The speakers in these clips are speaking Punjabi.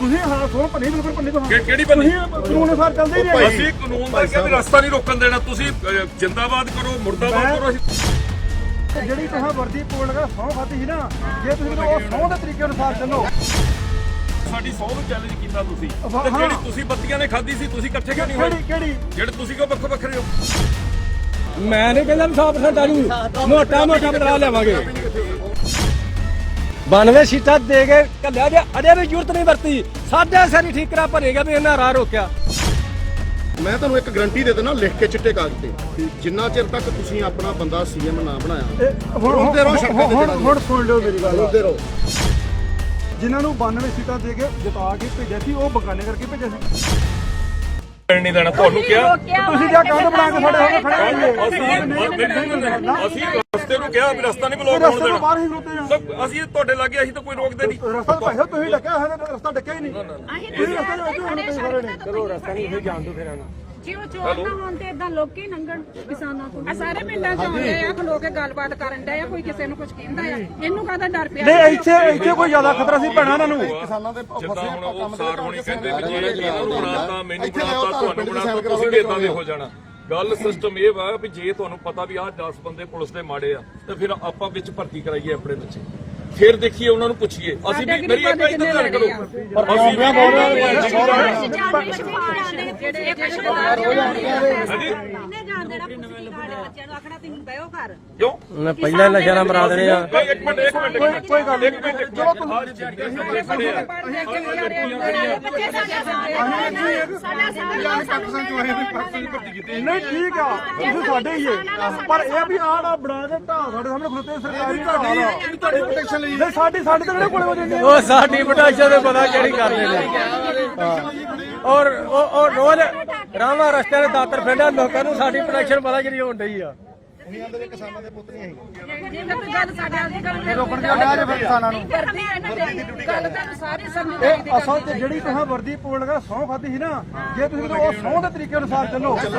ਤੁਸੀਂ ਹਾਂ ਸੋਹ ਪੰਨੀ ਬਿਲਕੁਲ ਪੰਨੀ ਤੋਂ ਹਾਂ ਕਿ- ਕਿਹੜੀ ਪੰਨੀ? ਤੁਸੀਂ ਕਾਨੂੰਨ ਅਨੁਸਾਰ ਚੱਲਦੇ ਹੀ ਰਹੇ ਅਸੀਂ ਕਾਨੂੰਨ ਦਾ ਕਿਹਾ ਵੀ ਰਸਤਾ ਨਹੀਂ ਰੋਕਣ ਦੇਣਾ। ਤੁਸੀਂ ਅਹ, ਜਿੰਦਾਬਾਦ ਕਰੋ ਮੁਰਦਾਬਾਦ ਕਰੋ ਅਸੀਂ ਜਿਹੜੀ ਤੁਸੀਂ ਵਰਦੀ ਪੋਲ ਲਗਾ ਸਹੁੰ ਖਾਦੀ ਸੀ ਨਾ ਜੇ ਤੁਸੀਂ ਮੈਨੂੰ ਉਹ ਸਹੁੰ ਦੇ ਤਰੀਕੇ ਅਨੁਸਾਰ ਚੱਲੋ। ਸਾਡੀ ਸੌ ਨੂੰ ਚੈਲੰਜ ਕੀਤਾ ਤੁਸੀਂ। ਹਾਂ। ਤੇ ਜਿਹੜੀ ਤੁਸੀਂ ਬੱਤੀਆਂ ਨੇ ਖਾਧੀ ਸੀ ਤੁਸੀਂ ਇਕੱਠੇ ਕਿਉਂ ਨਹੀਂ ਹੋਏ? ਕਿਹੜੀ? ਕਿਹੜੀ ਜਿਹੜੇ ਤੁਸੀਂ ਕਿਉਂ ਵੱਖੋ ਵੱਖਰੇ ਹੋ? ਮੈਂ ਨਹੀਂ ਕਹਿੰਦਾ ਵੀ 100% ਆ ਜੂ ਮੋਟਾ ਮੋਟਾ ਬਦਲਾ ਲਿਆਵਾਂਗੇ। 92 ਸੀਟਾਂ ਦੇ ਕੇ ਕੱਲਿਆ ਜੇ ਅਜੇ ਵੀ ਜ਼ਰੂਰਤ ਨਹੀਂ ਵਰਤੀ। ਸਾਡੇ ਸਾਰੀ ਠੀਕਰਾ ਭਰੇਗਾ ਵੀ ਇਹਨਾਂ ਰਾਹ ਰੋਕਿਆ। ਮੈਂ ਤੁਹਾਨੂੰ ਇੱਕ ਗਰੰਟੀ ਦੇ ਦਿੰਦਾ ਲਿਖ ਕੇ ਚਿੱਟੇ ਕਾਗਜ਼ ਤੇ ਜਿੰਨਾ ਚਿਰ ਤੱਕ ਤੁਸੀਂ ਆਪਣਾ ਬੰਦਾ ਸੀਐਮ ਨਾ ਬਣਾਇਆ ਰੋਂਦੇ ਰਹੋ ਸੜਕਾਂ ਤੇ ਹੁਣ ਹੁਣ ਸੁਣ ਲਿਓ ਮੇਰੀ ਗੱਲ। ਰੋਂਦੇ ਰਹੋ। ਜਿਨ੍ਹਾਂ ਨੂੰ 92 ਸੀਟਾਂ ਦੇ ਕੇ ਜਿਤਾ ਕੇ ਭੇਜਿਆ ਸੀ ਉਹ ਬਗਾਨੇ ਕਰਕੇ ਭੇਜਿਆ ਸੀ। ਨਹੀਂ ਦੇਣਾ ਤੁਹਾਨੂੰ ਕਿਹਾ? ਤੁਸੀਂ ਕਿਆ ਕੰਧ ਬਣਾ ਕੇ ਸਾਡੇ ਸਾਹਮਣੇ ਖੜੇ ਹੋਈਏ ਅਸੀਂ ਅਸੀਂ ਰਸਤੇ ਨੂੰ ਕਿਹਾ ਵੀ ਰਸਤਾ ਨਹੀਂ ਬਲੌਕ ਹੋਣ ਤੋਂ ਬਾਹਰ ਦੇਣਾ ਹੀ ਰੁਕਦੇ ਆ ਤਾਂ ਅਸੀਂ ਤੁਹਾਡੇ ਲੱਗੇ ਅਸੀਂ ਤਾਂ ਕੋਈ ਰੋਕਦੇ ਨਹੀਂ। ਰਸਤਾ ਤਾਂ ਭਾਈ ਤੁਸੀਂ ਡੱਕਿਆ ਹੈ ਰਸਤਾ ਡੱਕਿਆ ਹੀ ਨਹੀਂ। ਤੁਸੀਂ ਰਸਤੇ ਦੇ ਵਿੱਚ ਹੁਣ ਖੜੇ ਨੇ। ਕਰੋ ਰਸਤਾ ਨਹੀਂ ਇਹ ਜਾਣ ਦੋ ਫਿਰ ਇਹਨੂੰ ਜੇ ਉਹ ਚੋਰ ਨਾ ਹੋਣ ਤੇ ਇਦਾਂ ਲੋਕੀ ਲੰਘਣ ਕਿਸਾਨਾਂ ਤੋਂ। ਆ ਸਾਰੇ ਪਿੰਡਾਂ ਚ ਆਉਂਦੇ ਆ ਖਲੋ ਕੇ ਗੱਲਬਾਤ ਕਰਨ ਡਏ ਆ ਕੋਈ ਕਿਸੇ ਨੂੰ ਕੁਝ ਕਹਿੰਦਾ ਆ। ਇਹਨੂੰ ਕਾਹਦਾ ਡਰ ਪਿਆ? ਨਹੀਂ ਇੱਥੇ ਇੱਥੇ ਕੋਈ ਜ਼ਿਆਦਾ ਖਤਰਾ ਸੀ ਭੈਣਾਂ ਇਹਨਾਂ ਨੂੰ। ਕਿਸਾਨਾਂ ਦੇ ਜਿੱਦਾਂ ਹੁਣ ਉਹ ਸਾਰ ਹੋਣੀ ਕਹਿੰਦੇ ਵੀ ਜੇ ਇੱਥੇ ਇਹਨਾਂ ਨੂੰ ਬਣਾਤਾ ਮੈਨੂੰ ਇੱਥੇ ਲਿਆਓ ਬਣਾਤਾ ਤੁਹਾਨੂੰ ਪਿੰਡ ਚ ਬਣਾਤਾ ਸੈਲ ਤੁਸੀਂ ਕਰਾਓ ਵੀ ਇਦਾਂ ਦੇ ਹੋ ਜਾਣਾ। ਗੱਲ ਸਿਸਟਮ ਇਹ ਵਾ ਵੀ ਜੇ ਤੁਹਾਨੂੰ ਪਤਾ ਵੀ ਆਹ 10 ਬੰਦੇ ਪੁਲਿਸ ਦੇ ਮਾੜੇ ਆ ਤੇ ਫਿਰ ਆਪਾਂ ਵਿੱਚ ਭਰਤੀ ਕਰਾਈਏ ਆਪਣੇ ਬੱਚੇ ਫਿਰ ਦੇਖੀਏ ਉਹਨਾਂ ਨੂੰ ਪੁੱਛੀਏ। ਅਸੀਂ ਵੀ ਮੇਰੀ ਇੱਕ ਵਾਰੀ ਤਾਂ ਕਰੋ। ਅਸੀਂ ਵੀ ਬੋਲ ਬਹਿਓ ਘਰ। ਕਿਉਂ? ਮੈਂ ਪਹਿਲਾਂ ਨਸ਼ਾ ਨਾ ਮਰਾ ਦੇਣੇ ਆ। ਨਹੀਂ, ਇੱਕ ਮਿੰਟ ਇੱਕ ਮਿੰਟ ਕੋਈ ਗੱਲ ਇੱਕ ਮਿੰਟ ਚਲੋ ਨਹੀਂ ਠੀਕ ਆ। ਤੁਸੀਂ ਸਾਡੇ ਹੀ ਹੈ ਪਰ ਇਹ ਵੀ ਆਹ ਬਣਾ ਕੇ ਢਾਹ ਸਾਡੇ ਸਾਹਮਣੇ ਖਲੋਤੇ ਸਰਕਾਰੀ ਢਾਹ ਦਾ ਪ੍ਰੋਟੈਕਸ਼ਨ ਲਈ। ਨਹੀਂ, ਸਾਡੀ ਸਾਡੇ ਤੇ ਕਿਹੜੇ ਕੋਲੇ ਹੋ ਜਾਂਦੇ ਉਹ ਸਾਡੀ ਪਟਾਸ਼ਾ ਦੇ ਪਤਾ ਕਿਹੜੀ ਕਰਦੇ ਨੇ ਔਰ ਉਹ ਰੋਜ਼ ਰਾਵਾਂ ਰਸਤੇ ਦੇ ਦਾਤਰ ਫੇਂਦਾ ਲੋਕਾਂ ਨੂੰ ਸਾਡੀ ਪ੍ਰੋਟੈਕਸ਼ਨ ਪਤਾ ਜਿਹੜੀ ਹੋਣ ਡਈ ਆ। ਦੁਨੀਆ ਦੇ ਵਿੱਚ ਕਿਸਾਨਾਂ ਦੇ ਪੁੱਤ ਨਹੀਂ ਹੈਗੇ। ਜੇ ਕੋਈ ਗੱਲ ਸਾਡੇ ਵਾਲੀ ਗੱਲ ਰੋਕਣ ਕਿਉਂ ਡਿਆ ਜੇ ਫਿਰ ਕਿਸਾਨਾਂ ਨੂੰ। ਕਰਦੀ ਹੈ ਨਾ ਜਿਹੜੀ ਗੱਲ ਤਾਂ ਸਾਰੀ ਸਮਝ ਇਹ ਅਸਲ ਤੇ ਜਿਹੜੀ ਤੁਸੀਂ ਵਰਦੀ ਪੋਲ ਲਗਾ ਸਹੁੰ ਖਾਦੀ ਸੀ ਨਾ ਜੇ ਤੁਸੀਂ ਮੈਨੂੰ ਉਹ ਸਹੁੰ ਦੇ ਤਰੀਕੇ ਅਨੁਸਾਰ ਚੱਲੋ ਫੇਰ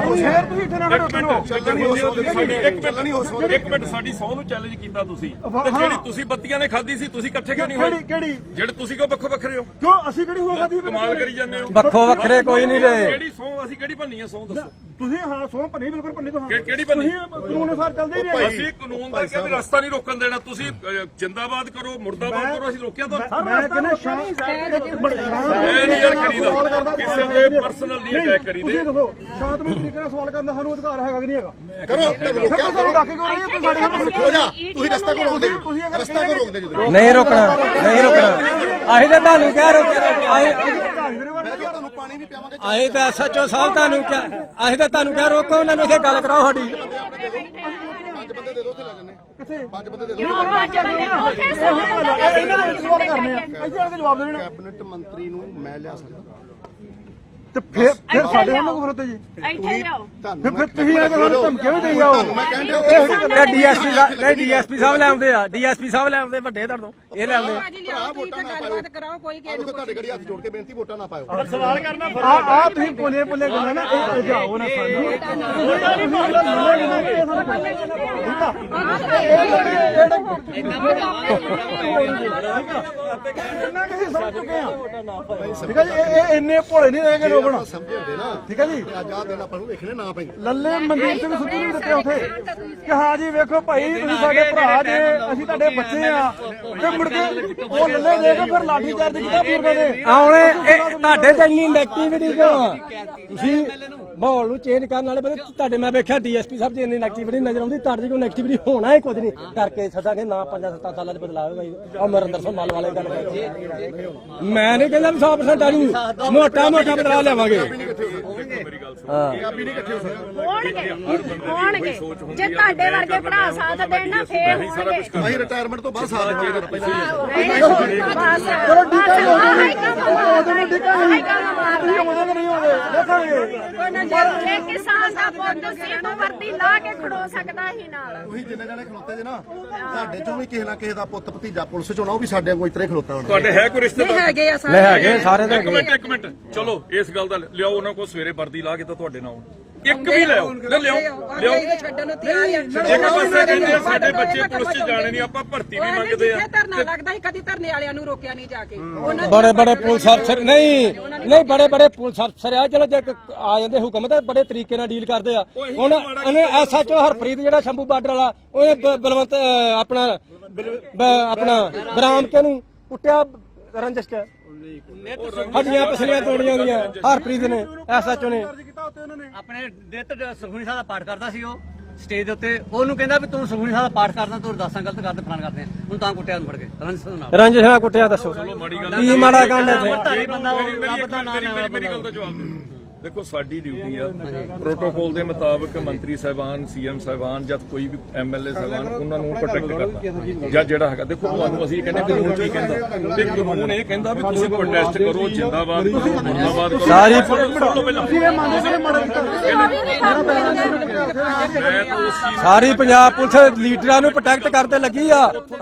ਤੁਸੀਂ ਇੱਥੇ ਨਾ ਖੜੋ ਚਲੋ। ਚੱਲਣੀ ਹੋ ਸਕਦੀ ਇੱਕ ਮਿੰਟ ਇੱਕ ਮਿੰਟ ਸਾਡੀ ਸੌ ਨੂੰ ਚੈਲੰਜ ਕੀਤਾ ਤੁਸੀਂ। ਤੇ ਜਿਹੜੀ ਤੁਸੀਂ ਬੱਤੀਆਂ ਨੇ ਖਾਧੀ ਸੀ ਤੁਸੀਂ ਇਕੱਠੇ ਕਿਉਂ ਨਹੀਂ ਕਿਹੜੀ ਹੋਏ? ਕਿਹੜੀ ਜਿਹੜੇ ਤੁਸੀਂ ਕਿਉਂ ਵੱਖੋ ਵੱਖਰੇ ਹੋ? ਕਿਉਂ ਅਸੀਂ ਕਿਹੜੀ ਹੋ ਖਾਦੀ ਕਮਾਲ ਕਰੀ ਜਾਂਦੇ ਹੋ। ਵੱਖੋ ਵੱਖਰੇ ਕੋਈ ਨਹੀਂ ਰਹੇ। ਕਿਹੜੀ ਸੌ ਅਸੀਂ ਕਿਹੜੀ ਭੰਨੀ ਆ ਸੌ ਦੱਸੋ। ਤੁਸੀਂ ਹਾਂ ਸਹੁੰ ਪੰਨੀ ਬਿਲਕੁਲ ਪੰਨੀ ਤੋਂ ਹਾਂ ਕਿਹੜੀ ਭੰਨੀ? ਤੁਸੀਂ ਕਾਨੂੰਨ ਅਨੁਸਾਰ ਚੱਲਦੇ ਰਹੇ ਅਸੀਂ ਕਾਨੂੰਨ ਦਾ ਕਿਹਾ ਵੀ ਰਸਤਾ ਨਹੀਂ ਰੋਕਣ ਦੇਣਾ ਤੁਸੀਂ ਜਿੰਦਾਬਾਦ ਕਰੋ ਮੁਰਦਾਬਾਦ ਕਰੋ ਅਸੀਂ ਰੋਕਿਆ ਤਾਂ ਮੈਂ ਕਹਿੰਦਾ ਸ਼ਾਮ ਇਹ ਨਹੀਂ ਯਾਰ ਕਰੀਦਾ। ਕਿਸੇ ਦੇ ਪਰਸਨਲ ਨਹੀਂ ਅਟੈਕ ਕਰੀਦੇ। ਤੁਸੀਂ ਦੱਸੋ ਸ਼ਾਂਤਮਈ ਤਰੀਕੇ ਨਾਲ ਸਵਾਲ ਕਰਨ ਦਾ ਸਾਨੂੰ ਅਧਿਕਾਰ ਹੈਗਾ ਕਿ ਨਹੀਂ ਹੈਗਾ। ਕਰੋ ਰੋਕਿਆ ਸਾਨੂੰ ਡੱਕ ਕੇ ਕਿਉਂ ਰਹੀ ਹੈ ਤੁਸੀਂ ਸਾਡੇ ਸਾਹਮਣੇ ਹੋ ਜਾ ਤੁਸੀਂ ਰਸਤਾ ਕੋ ਰੋਕਦੇ ਰਸਤਾ ਕੋ ਰੋਕਦੇ ਜਦੋਂ। ਨਹੀਂ ਰੁਕਣਾ ਨਹੀਂ ਰੁਕਣਾ। ਅਸੀਂ ਤਾਂ ਤੁਹਾਨੂੰ ਕਹਿ ਰੋਕਿਆ ਅਸੀਂ ਪਾਣੀ ਵੀ ਪਿਆਵਾਂਗੇ ਅਸੀਂ ਤਾਂ ਸੱਚੋ ਸਾਹਿਬ ਤੁਹਾਨੂੰ ਕਿਹਾ ਅਸੀਂ ਤਾਂ ਤੁਹਾਨੂੰ ਕਹਿ ਰੋਕੋ ਉਹਨਾਂ ਨੂੰ ਇੱਥੇ ਗੱਲ ਕਰਾਓ ਸਾਡੀ ਪੰਜ ਬੰਦੇ ਦੇ ਦਿਓ ਉੱਥੇ ਲੈ ਜੰਨੇ ਕਿੱਥੇ? ਪੰਜ ਬੰਦੇ ਦੇ ਦਿਓ ਇਹਨਾਂ ਦੇ ਵਿੱਚ ਸਵਾਲ ਕਰਨੇ ਆ। ਇੱਥੇ ਆ ਕੇ ਜਵਾਬ ਦੇਣਾ। ਕੈਬਨਿਟ ਮੰਤਰੀ ਨੂੰ ਮੈਂ ਲਿਆ ਸਕਦਾ ਤੇ ਫਿਰ ਫਿਰ ਸਾਡੇ ਸਾਹਮਣੇ ਕੋ ਫਰੋਤੇ ਜੀ? ਇੱਥੇ ਲਿਆਓ। ਫਿਰ ਫਿਰ ਤੁਸੀਂ ਆ ਕੇ ਸਾਨੂੰ ਧਮਕੀਆਂ ਵੀ ਦੇਈ ਜਾਓ। ਮੈਂ ਕਹਿੰਦਾ ਇਹ ਡੀਐਸਪੀ ਸਾਹਿਬ ਨਹੀਂ ਡੀਐਸਪੀ ਸਾਹਿਬ ਲੈ ਆਉਂਦੇ ਆ। ਡੀਐਸਪੀ ਸਾਹਿਬ ਲੈ ਆਉਂਦੇ ਵੱਡੇ ਤੁਹਾਡੇ ਤੋਂ। ਇਹ ਲੈ ਆਉਂਦੇ ਭਾਜੀ ਲਿਆਓ ਤੁਸੀਂ ਤਾਂ ਗੱਲਬਾਤ ਕਰਾਓ ਕੋਈ ਕਿਸੇ ਨੂੰ ਤੁਹਾਡੇ ਗੜੀ ਹੱਥ ਜੋੜ ਕੇ ਬੇਨਤੀ ਵੋਟਾਂ ਨਾ ਪਾਇਓ। ਆ ਆ ਤੁਸੀਂ ਬੋਲੇ ਬੋਲੇ ਗੱਲਾਂ ਨਾ ਇਹ ਇਹ ਜਾਓ ਨਾ ਸਾਨੂੰ ਇਹਨਾਂ ਕਿਸੇ ਸਮਝ ਚੁੱਕੇ ਆ। ਠੀਕ ਹੈ ਜੀ ਇਹ ਇਹ ਇੰਨੇ ਭੋਲੇ ਨਹੀਂ ਰਹਿ ਗਏ ਲੋਕ ਹੁਣ ਸਮਝੇ ਹੁੰਦੇ ਨਾ ਠੀਕ ਹੈ ਜੀ। ਅੱਜ ਆਹ ਦਿਨ ਆਪਾਂ ਨੂੰ ਵੇਖਣੇ ਨਾ ਪੈਂਦੇ ਲੱਲੇ ਮਨਦੀਪ ਸਿੰਘ ਸਿੱਧੂ ਨੂੰ ਦਿੱਤੇ ਉੱਥੇ ਕਿ ਹਾਂ ਜੀ ਵੇਖੋ ਭਾਈ ਤੁਸੀਂ ਸਾਡੇ ਭਰਾ ਜੇ ਅਸੀਂ ਤੁਹਾਡੇ ਬੱਚੇ ਆ ਤੇ ਮੁੜ ਕੇ ਉਹ ਲੱਲੇ ਦੇ ਕੇ ਫਿਰ ਲਾਠੀ ਚਾਰਜ ਕੀਤਾ ਬਜ਼ੁਰਗਾਂ ਨੇ ਆਉਣੇ ਇਹ ਤੁਹਾਡੇ ਤੇ ਇੰਨੀ ਨੈਗੇਟਿਵਿਟੀ ਕਿਉਂ? ਤੁਸੀਂ ਮਾਹੌਲ ਨੂੰ ਚੇਂਜ ਕਰਨ ਵਾਲੇ ਬੰਦੇ ਤੁਹਾਡੇ ਮੈਂ ਵੇਖਿਆ ਡੀਐਸਪੀ ਸਾਹਿਬ ਦੀ ਇੰਨੀ ਨੈਗੇਟਿਵਿਟੀ ਨਜ਼ਰ ਆਉਂਦੀ ਤੁਹਾਡੀ ਕੋਈ ਨੈਗੇਟਿਵਿਟੀ ਹੋਣਾ ਹੀ ਕੁਝ ਨਹੀਂ। ਕਰਕੇ ਸਦਾਂਗੇ ਨਾ ਪੰਜਾਂ ਸੱਤਾਂ ਸਾਲਾਂ ਚ ਬਦਲਾਅ ਹੋਵੇਗਾ ਅਮਰਿੰਦਰ ਸਿੰਘ ਮਾਲ ਵਾਲੇ ਗੱਲ ਕਰਦੇ ਮੈਂ ਨਹੀਂ ਕਹਿੰਦਾ ਵੀ 100% ਆ ਜੂ। ਮੋਟਾ ਮੋਟਾ ਬਦਲਾਅ ਲਿਆਵਾਂਗੇ। ਹੋਣਗੇ। ਹੋਣਗੇ। ਜੇ ਤੁਹਾਡੇ ਵਰਗੇ ਭਰਾ ਸਾਥ ਦੇਣ ਨਾ ਫੇਰ ਹੋਣਗੇ। ਅਸੀਂ ਰਿਟਾਇਰਮੈਂਟ ਤੋਂ ਬਾਅਦ ਸਾਥ ਬਸ ਚਲੋ ਠੀਕ ਹੈ ਆਹੀ ਕੰਮ ਉਹਦੇ ਨਾਲ ਠੀਕ ਹੈ ਆਹੀ ਕੰਮ ਮਾਰਨਾ ਨਹੀਂ ਨਹੀਂ ਹੋਵੇ ਦੇਖਾਂਗੇ ਜੇ ਕਿਸਾਨ ਦਾ ਪੁੱਤ ਸੀ ਤੂੰ ਵਰਦੀ ਲਾ ਕੇ ਖੜੋ ਸਕਦਾ ਹੀ ਨਾਲ ਤੁਸੀਂ ਜਿੰਨੇ ਜਣੇ ਖਲੋਤੇ ਜੇ ਨਾ ਤੁਹਾਡੇ ਚੋਂ ਵੀ ਕਿਸੇ ਨਾ ਕਿਸੇ ਦਾ ਪੁੱਤ ਭਤੀਜਾ ਪੁਲਿਸ ਚ ਹੋਣਾ ਉਹ ਵੀ ਸਾਡੇ ਵਾਂਗੂ ਇਤਰੇ ਖਲੋਤਾ ਹੋਣਾ ਤੁਹਾਡੇ ਹੈ ਕੋਈ ਰਿਸ਼ਤੇਦਾਰ ਹੈਗੇ ਆ। ਲੈ ਹੈਗੇ ਸਾਰੇ ਦੇ ਇੱਕ ਮਿੰਟ ਇੱਕ ਮਿੰਟ। ਚਲੋ ਇਸ ਗੱਲ ਦਾ ਲਿਆਓ ਉਹਨਾਂ ਕੋਲ ਸਵੇਰੇ ਵਰਦੀ ਲਾ ਕੇ ਤਾਂ ਤੁਹਾਡੇ ਨਾਲ ਇੱਕ ਵੀ ਲਿਆਓ ਲੈ ਲਿਆਓ ਲਿਆਓ। ਛੱਡਣ ਨੂੰ ਤਿਆਰ ਹੀ ਆ। ਇੱਕ ਪਾਸੇ ਕਹਿੰਦੇ ਸਾਡੇ ਬੱਚੇ ਪੁਲਿਸ 'ਚ ਜਾਣੇ ਨਹੀਂ ਆਪਾਂ ਭਰਤੀ ਵੀ ਮੰਗਦੇ ਆ। ਜਿੱਥੇ ਧਰਨਾ ਲੱਗਦਾ ਸੀ ਕਦੀ ਧਰਨੇ ਵਾਲਿਆਂ ਨੂੰ ਰੋਕਿਆ ਨਹੀਂ ਜਾ ਕੇ। ਉਹਨਾਂ ਦੀ ਬੜੇ ਬੜੇ ਪੁਲਿਸ ਅਫਸਰ ਨਹੀਂ ਨਹੀਂ ਬੜੇ ਬੜੇ ਪੁਲਿਸ ਅਫਸਰ ਆ ਚਲੋ ਜੇ ਆ ਜਾਂਦੇ ਹੁਕਮ ਤਾਂ ਬੜੇ ਤਰੀਕੇ ਨਾਲ ਡੀਲ ਕਰਦੇ ਆ। ਹੁਣ ਉਹਨੇ ਐਸਐਚਓ ਹਰਪ੍ਰੀਤ ਜਿਹੜਾ ਸ਼ੰਭੂ ਬਾਰਡਰ ਵਾਲਾ ਉਹਨੇ ਬ- ਬਲਵੰਤ ਅਹ, ਆਪਣਾ ਬ- ਆਪਣਾ ਬਰਾਮ ਕੇ ਨੂੰ ਕੁੱਟਿਆ ਰੰਜਸ ਚ ਹੱਡੀਆਂ ਪਸਲੀਆਂ ਤੋੜੀਆਂ ਦੀਆਂ ਹਰਪ੍ਰੀਤ ਨੇ ਐਸਐਚਓ ਨੇ। ਆਪਣੇ ਨਿਤ ਸੁਖਮਨੀ ਸਾਹਿਬ ਦਾ ਪਾਠ ਕਰਦਾ ਸੀ ਉਹ। ਸਟੇਜ ਦੇ ਉੱਤੇ ਉਹਨੂੰ ਕਹਿੰਦਾ ਵੀ ਤੂੰ ਸੁਖਮਨੀ ਸਾਹਿਬ ਦਾ ਪਾਠ ਕਰਦਾ ਤੂੰ ਅਰਦਾਸਾਂ ਗਲਤ ਕਰਦੇ ਫਲਾਣ ਕਰਦੇ ਹੁਣ ਤਾਂ ਕੁੱਟਿਆ ਨੂੰ ਫੜ ਕੇ। ਨਾਲ। ਰੰਜਸ ਨਾਲ ਕੁੱਟਿਆ ਦੱਸੋ। ਕੀ ਮਾੜਾ ਕਾਂਡ ਹੈ ਇੱਥੇ? ਧਾਰੀ ਬੰਦਾ ਉਹ ਮੇਰੀ- ਰੱਬ ਦਾ ਨਾਮ ਮੇਰੀ- ਮੇਰੀ- ਮੇਰੀ ਗੱਲ ਦਾ ਜਵਾਬ ਦਿਓ। ਦੇਖੋ ਸਾਡੀ ਡਿਊਟੀ ਆ। ਪ੍ਰੋਟੋਕੋਲ ਦੇ ਮੁਤਾਬਕ ਮੰਤਰੀ ਸਾਹਿਬਾਨ ਸੀਐਮ ਸਾਹਿਬਾਨ ਜਦ ਕੋਈ ਵੀ ਐਮਐਲਏ ਸਾਹਿਬਾਨ ਉਹਨਾਂ ਨੂੰ ਪ੍ਰੋਟੈਕਟ ਕਰਨਾ। ਜਾਂ ਜਿਹੜਾ ਹੈਗਾ ਦੇਖੋ ਤੁਹਾਨੂੰ ਅਸੀਂ ਕਹਿੰਦੇ ਕਾਨੂੰਨ ਕੀ ਕਹਿੰਦਾ। ਤੇ ਕਾਨੂੰਨ ਇਹ ਕਹਿੰਦਾ ਵੀ ਤੁਸੀਂ ਪ੍ਰੋਟੈਸਟ ਕਰੋ ਜਿੰਦਾਬਾਦ ਕਰੋ ਮੁਰਦਾਬਾਦ ਕਰੋ। ਸਾਰੀ ਸਾਰੀ ਪੰਜਾਬ ਪੁਲਿਸ ਲੀਡਰਾਂ ਨੂੰ ਪ੍ਰੋਟੈਕਟ ਕਰਦੇ ਲੱਗੀ ਆ।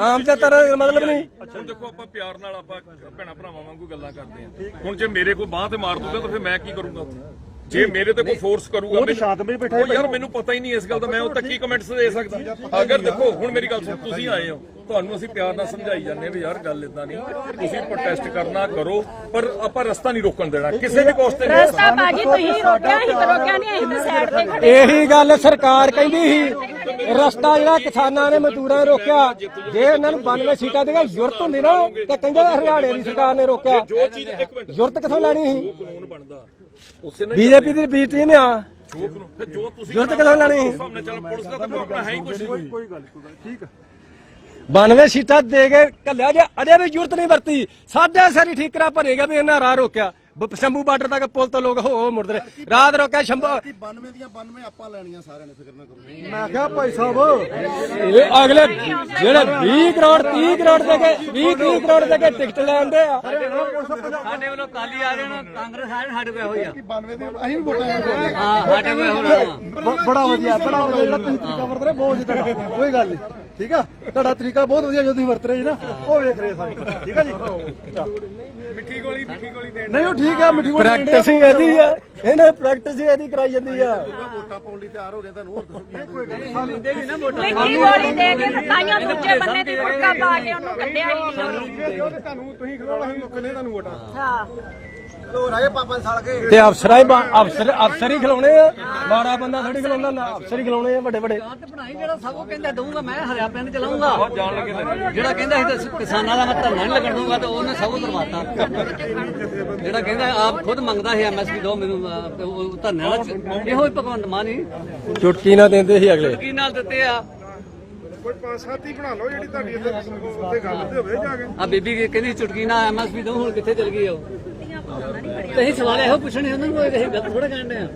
ਆਮ ਜਤਰ ਮਤਲਬ ਨਹੀਂ। ਹੁਣ ਦੇਖੋ ਆਪਾਂ ਪਿਆਰ ਨਾਲ ਆਪਾਂ ਭੈਣਾ ਭਰਾਵਾਂ ਵਾਂਗੂ ਗੱਲਾਂ ਕਰਦੇ ਆ ਹੁਣ ਜੇ ਮੇਰੇ ਕੋਈ ਬਾਹ ਤੇ ਮਾਰ ਦੂਗਾ ਤਾਂ ਫਿਰ ਮੈਂ ਕੀ ਕਰੂੰਗਾ ਜੇ ਮੇਰੇ ਤੇ ਕੋਈ ਫੋਰਸ ਕਰੂਗਾ ਮੈਨੂੰ ਸ਼ਾਂਤਮਈ ਬੈਠਾ ਉਹ ਯਾਰ ਮੈਨੂੰ ਪਤਾ ਹੀ ਨਹੀਂ ਇਸ ਗੱਲ ਦਾ ਮੈਂ ਉਹ ਤੱਕ ਕੀ ਕਮੈਂਟਸ ਦੇ ਸਕਦਾ। ਅਗਰ ਦੇਖੋ ਹੁਣ ਮੇਰੀ ਗੱਲ ਸੁਣ ਤੁਸੀਂ ਆਏ ਹੋ। ਤੁਹਾਨੂੰ ਅਸੀਂ ਪਿਆਰ ਨਾਲ ਸਮਝਾਈ ਜਾਂਦੇ ਹਾਂ ਵੀ ਯਾਰ ਗੱਲ ਇਦਾਂ ਨਹੀਂ। ਤੁਸੀਂ ਪ੍ਰੋਟੈਸਟ ਕਰਨਾ ਕਰੋ ਪਰ ਆਪਾਂ ਰਸਤਾ ਨਹੀਂ ਰੋਕਣ ਦੇਣਾ। ਕਿਸੇ ਵੀ ਕੋਸਟ ਤੇ ਨਹੀਂ ਰਸਤਾ ਬਾਜੀ ਤੁਸੀਂ ਰੋਕਿਆ ਤੇ ਰੋਕਿਆ ਨਹੀਂ ਅਸੀਂ ਤਾਂ ਸਾਈਡ ਤੇ ਖੜੇ ਇਹੀ ਗੱਲ ਸਰਕਾਰ ਕਹਿੰਦੀ ਸੀ ਰਸਤਾ ਜਿਹੜਾ ਕਿਸਾਨਾਂ ਨੇ ਮਜ਼ਦੂਰਾਂ ਨੇ ਰੋਕਿਆ ਜੇ ਇਹਨਾਂ ਨੂੰ 92 ਸੀਟਾਂ ਦੀ ਜ਼ਰੂਰਤ ਹੁੰਦੀ ਨਾ ਤੇ ਕਹਿੰਦੇ ਹਰਿਆਣੇ ਦੀ ਸਰਕਾਰ ਨੇ ਰੋਕਿਆ। ਜੋ ਚੀਜ਼ ਇੱਕ ਮਿੰਟ। ਜ਼ਰੂਰਤ ਕਿੱਥੋਂ ਲੈਣੀ ਸੀ? ਕਾਨੂੰਨ ਬਣਦਾ ਉਸੇ ਬੀਜੇਪੀ ਦੀ ਬੀ ਟੀਮ ਆ। ਜੋ ਕਾਨੂੰਨ ਫਿਰ ਤੁਸੀਂ ਕਿੱਥੋਂ ਲੈਣੀ? ਸਾਹਮਣੇ ਚੱਲ ਪੁਲਿਸ ਦਾ ਤਾਂ ਆਪਣਾ ਹੈ ਹੀ ਕੁਝ ਕੋਈ ਗੱਲ ਕੋਈ ਗੱਲ ਠੀਕ ਆ। 92 ਸੀਟਾਂ ਦੇ ਕੇ ਕੱਲਿਆ ਜੇ ਅਜੇ ਵੀ ਜ਼ਰੂਰਤ ਨਹੀਂ ਵਰਤੀ। ਸਾਡੇ ਸਾਰੀ ਠੀਕਰਾ ਭਰੇਗਾ ਵੀ ਇਹਨਾਂ ਰਾਹ ਰੋਕਿਆ। ਬ- ਸ਼ੰਭੂ ਬਾਰਡਰ ਤੱਕ ਪੁਲ ਤੋਂ ਲੋਕ ਹੋ ਹੋ ਮੁੜਦੇ ਰਹੇ। ਰਾਤ ਰੋਕਿਆ ਸ਼ੰਭੂ। 92 ਦੀਆਂ 92 ਆਪਾਂ ਲੈਣੀਆਂ ਸਾਰਿਆਂ ਨੇ ਫਿਕਰ ਨਾ ਕਰੋ। ਮੈਂ ਕਿਹਾ ਭਾਈ ਸਾਹਿਬ ਇਹ ਅਗਲੇ ਜਿਹੜੇ 20 ਕਰੋੜ 30 ਕਰੋੜ ਦੇ ਕੇ 20 30 ਕਰੋੜ ਦੇ ਕੇ ਟਿਕਟ ਲੈਂਦੇ ਆ। ਸਾਡੇ ਵੱਲੋਂ ਕਾਲੀ ਆ ਜਾਣ ਕਾਂਗਰਸ ਆ ਜਾਣ ਸਾਡੇ ਕੋਲ ਇਹੋ ਹੀ ਆ। 92 ਦੇ ਅਸੀਂ ਵੀ ਵੋਟਾਂ ਹਾਂ ਸਾਡੇ ਕੋਲ ਬ- ਬੜਾ ਵਧੀਆ ਬੜਾ ਵਧੀਆ ਜਿਹੜਾ ਤੁਸੀਂ ਤਰੀਕਾ ਵਰਤ ਰਹੇ ਬਹੁਤ ਤੁਹਾਡਾ ਕੋਈ ਗੱਲ ਨਹੀਂ ਠੀਕ ਆ? ਤੁਹਾਡਾ ਤਰੀਕਾ ਬਹੁਤ ਵਧੀਆ ਜੋ ਤੁਸੀਂ ਵਰਤ ਰਹੇ ਜੀ ਨਾ ਉਹ ਵੇਖ ਰਹੇ ਸਾਰੇ ਠੀਕ ਆ ਜੀ? ਮਿੱਠੀ ਗੋਲੀ ਮਿੱਠੀ ਗੋਲੀ ਦੇਣ ਨਹੀਂ ਉਹ ਠੀਕ ਆ ਮਿੱਠੀ ਗੋਲੀ। ਪ੍ਰੈਕਟਿਸ ਹੀ ਇਹਦੀ ਆ। ਇਹਨੇ ਪ੍ਰੈਕਟਿਸ ਹੀ ਇਹਦੀ ਕਰਾਈ ਜਾਂਦੀ ਆ। ਵੋਟਾਂ ਪਾਉਣ ਲਈ ਤਿਆਰ ਹੋ ਗਏ ਤੁਹਾਨੂੰ ਹੋਰ ਦੱਸੋ ਕੀ ਕੋਈ ਗੱਲ ਨਹੀਂ ਮਿੱਟੀ ਗੋਲੀ ਦੇ ਕੇ ਤਾਈਆਂ ਦੂਜੇ ਬੰਨੇ ਦੀ ਮੁਰਗਾ ਪਾ ਕੇ ਉਹਨੂੰ ਕੱਢਿਆ ਹੀ ਨਹੀਂ। ਤੁਹਾਨੂੰ ਤੁਸੀਂ ਖਲੋਣਾ ਅਸੀਂ ਮੁੱਕਨੇ ਤੁਹਾਨੂੰ ਵੋਟਾਂ। ਹਾਂ। ਤੇ ਅਫਸਰਾਂ ਹੀ ਅਫਸਰ ਅਫਸਰ ਹੀ ਖਿਲਾਉਣੇ ਆ। ਮਾੜਾ ਬੰਦਾ ਥੋੜੀ ਖਿਲਾਉਂਦਾ ਨਾ ਅਫਸਰ ਹੀ ਖਿਲਾਉਣੇ ਆ ਵੱਡੇ ਵੱਡੇ ਤੇ ਬਣਾਈ ਜਿਹੜਾ ਸਭ ਉਹ ਕਹਿੰਦਾ ਦਊਂਗਾ ਮੈਂ ਹਰਿਆ ਪਿੰਡ ਚਲਾਉਂਗਾ। ਜਿਹੜਾ ਕਹਿੰਦਾ ਸੀ ਤਾਂ ਕਿਸਾਨਾਂ ਦਾ ਮੈਂ ਧਰਨਾ ਨਹੀਂ ਲੱਗਣ ਦਊਂਗਾ ਤੇ ਉਹਨੇ ਸਭ ਕਰਵਾਤਾ ਜਿਹੜਾ ਕਹਿੰਦਾ ਆਪ ਖੁਦ ਮੰਗਦਾ ਸੀ ਐਮਐਸਪੀ ਦੋ ਮੈਨੂੰ ਅਹ, ਤੇ ਉਹ ਧਰਨੇ ਵਾਲਾ ਇਹੋ ਹੀ ਭਗਵੰਤ ਮਾਨ ਹੀ। ਚੁਟਕੀ ਨਾ ਦਿੰਦੇ ਸੀ ਅਗਲੇ। ਕੀ ਨਾਲ ਦਿੱਤੇ ਆ। ਕੋਈ ਪੰਜ ਸੱਤ ਹੀ ਬਣਾ ਲਓ ਜਿਹੜੀ ਤੁਹਾਡੀ ਉੱਤੇ ਗੱਲ ਤੇ ਹੋਵੇ ਜਾ ਕੇ। ਆ ਬੀਬੀ ਕਹਿੰਦੀ ਚੁਟਕੀ ਨਾਲ ਐਮਐਸਪੀ ਦੋ ਹੁਣ ਕਿੱਥੇ ਚਲ ਗਈ ਉਹ? ਤੇ ਅਸੀਂ ਸਵਾਲ ਇਹੋ ਪੁੱਛਣੇ ਉਹਨਾਂ ਨੂੰ ਅਸੀਂ ਗੱਲ ਥੋੜਾ ਕਹਿੰਦੇ ਆ।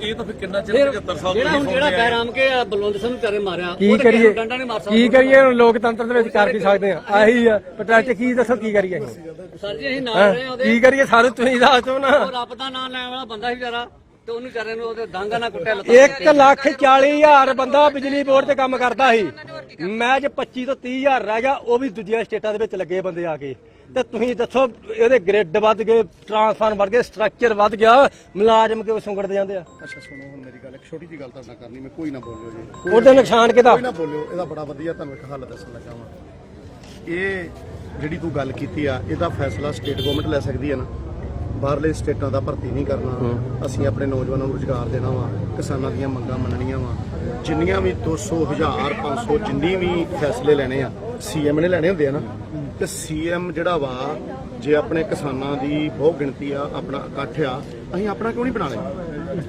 ਇਹ ਤਾਂ ਫਿਰ ਕਿੰਨਾ ਚਿਰ ਫਿਰ 75 ਸਾਲ ਜਿਹੜਾ ਹੁਣ ਜਿਹੜਾ ਬੈਰਾਮ ਕੇ ਆ ਬਲਵੰਤ ਸਿੰਘ ਚਾਰੇ ਮਾਰਿਆ ਕੀ ਉਹ ਤਾਂ ਕਿਸੇ ਕਰੀਏ? ਨੂੰ ਡੰਡਾ ਨਹੀਂ ਮਾਰ ਸਕਦਾ। ਕੀ ਕਰੀਏ? ਹੁਣ ਲੋਕਤੰਤਰ ਦੇ ਵਿੱਚ ਕਰ ਕੀ ਸਕਦੇ ਆ? ਆਹੀ ਆ ਪ੍ਰੋਟੈਸਟ ਕੀ ਦੱਸੋ ਕੀ ਕਰੀਏ ਅਸੀਂ? ਸਰ ਜੀ ਅਸੀਂ ਨਾਲ? ਰਹੇ ਉਹਦੇ। ਕੀ ਕਰੀਏ? ਸਾਰੇ ਤੁਸੀਂ ਦੱਸ ਨਾ। ਉਹ ਰੱਬ ਦਾ ਨਾਮ ਲੈਣ ਵਾਲਾ ਬੰਦਾ ਸੀ ਵਿਚਾਰਾ ਤੇ ਉਹਨੂੰ ਵਿਚਾਰੇ ਨੂੰ ਉਹਦੇ ਡਾਂਗਾ ਨਾਲ ਕੁੱਟਿਆ ਲੱਤਾਂ 1 ਲੱਖ 40 ਹਜ਼ਾਰ ਬੰਦਾ ਬਿਜਲੀ ਬੋਰਡ ਤੇ ਕੰਮ ਕਰਦਾ ਸੀ। ਮੈਂ ਜੇ 25 ਤੋਂ 30 ਹਜ਼ਾਰ ਰਹਿ ਗਿਆ ਉਹ ਵੀ ਦੂਜੀਆਂ ਸਟੇਟਾਂ ਦੇ ਵਿੱਚ ਲੱਗੇ ਬੰਦੇ ਆ ਕੇ। ਤੇ ਤੁਸੀਂ ਦੱਸੋ ਇਹਦੇ ਗ੍ਰਿਡ ਵੱਧ ਗਏ ਟਰਾਂਸਫਾਰਮ ਵੱਧ ਗਏ ਸਟਰਕਚਰ ਵੱਧ ਗਿਆ ਮੁਲਾਜ਼ਮ ਕਿਉਂ ਸੁੰਗੜਦੇ ਜਾਂਦੇ ਆ? ਅੱਛਾ ਸੁਣੋ ਹੁਣ ਮੇਰੀ ਗੱਲ ਇੱਕ ਛੋਟੀ ਜੀ ਗੱਲ ਤੁਹਾਡੇ ਨਾਲ ਕਰਨੀ ਮੈਂ ਕੋਈ ਨਾ ਬੋਲਿਓ ਜੀ। ਉਹਦੇ ਨੁਕਸਾਨ ਕਿਹਦਾ? ਕੋਈ ਨਾ ਬੋਲਿਓ ਇਹਦਾ ਬੜਾ ਵਧੀਆ ਤੁਹਾਨੂੰ ਇੱਕ ਹੱਲ ਦੱਸਣ ਲੱਗਾ ਵਾਂ। ਇਹ ਜਿਹੜੀ ਤੂੰ ਗੱਲ ਕੀਤੀ ਆ ਇਹਦਾ ਫੈਸਲਾ ਸਟੇਟ ਗਵਰਨਮੈਂਟ ਲੈ ਸਕਦੀ ਹੈ ਨਾ। ਬਾਹਰਲੇ ਸਟੇਟਾਂ ਦਾ ਭਰਤੀ ਨਹੀਂ ਕਰਨਾ। ਅਸੀਂ ਆਪਣੇ ਨੌਜਵਾਨਾਂ ਨੂੰ ਰੁਜ਼ਗਾਰ ਦੇਣਾ ਵਾ ਕਿਸਾਨਾਂ ਦੀਆਂ ਮੰਗਾਂ ਮੰਨਣੀਆਂ ਵਾ। ਜਿੰਨੀਆਂ ਵੀ 200 1000 500 ਜਿੰਨੀ ਵੀ ਫੈਸਲੇ ਲੈਣੇ ਆ ਸੀਐਮ ਨੇ ਲੈਣੇ ਹੁੰਦੇ ਆ ਨਾ ਤੇ ਸੀਐਮ ਜਿਹੜਾ ਵਾ ਜੇ ਆਪਣੇ ਕਿਸਾਨਾਂ ਦੀ ਬਹੁਤ ਗਿਣਤੀ ਆ ਆਪਣਾ ਇਕੱਠ ਆ ਅਸੀਂ ਆਪਣਾ ਕਿਉਂ ਨਹੀਂ ਬਣਾ ਲਿਆ